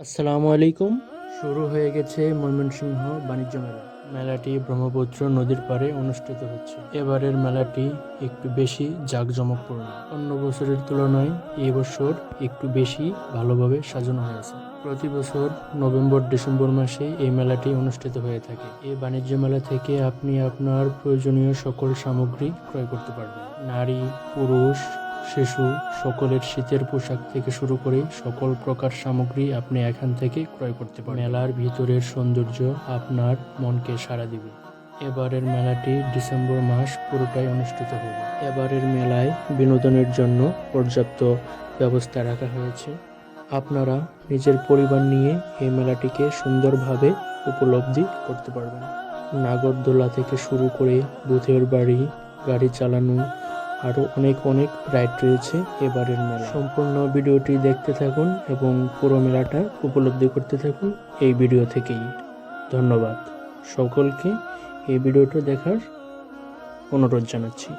আসসালামু আলাইকুম। শুরু হয়ে গেছে ময়মনসিংহ বাণিজ্য মেলা। মেলাটি ব্রহ্মপুত্র নদীর পাড়ে অনুষ্ঠিত হচ্ছে। এবারের মেলাটি একটু বেশি জাঁকজমকপূর্ণ। অন্য বছরের তুলনায় এবছর একটু বেশি ভালোভাবে সাজানো হয়েছে প্রতি বছর নভেম্বর, ডিসেম্বর মাসে এই মেলাটি অনুষ্ঠিত হয়ে থাকে। এই বাণিজ্য মেলা থেকে আপনি আপনার প্রয়োজনীয় সকল সামগ্রী ক্রয় করতে পারবেন। নারী, পুরুষ, শিশু সকলের শীতের পোশাক থেকে শুরু করে সকল প্রকার সামগ্রী আপনি এখান থেকে ক্রয় করতে পারেন মেলার ভিতরের সৌন্দর্য আপনার মনকে সাড়া দিবে। এবারের মেলাটি ডিসেম্বর মাস পুরোটাই অনুষ্ঠিত হবে। এবারের মেলায় বিনোদনের জন্য পর্যাপ্ত ব্যবস্থা রাখা হয়েছে। আপনারা নিজের পরিবার নিয়ে এই মেলাটিকে সুন্দরভাবে উপলব্ধি করতে পারবেন। নাগরদোলা থেকে শুরু করে ভূতের বাড়ি, গাড়ি চালানো, আরও অনেক অনেক রাইড রয়েছে এবারের মেলা সম্পূর্ণ ভিডিওটি দেখতে থাকুন এবং পুরো মেলাটা উপলব্ধি করতে থাকুন এই ভিডিও থেকেই। ধন্যবাদ। সকলকে এই ভিডিওটা দেখার অনুরোধ জানাচ্ছি।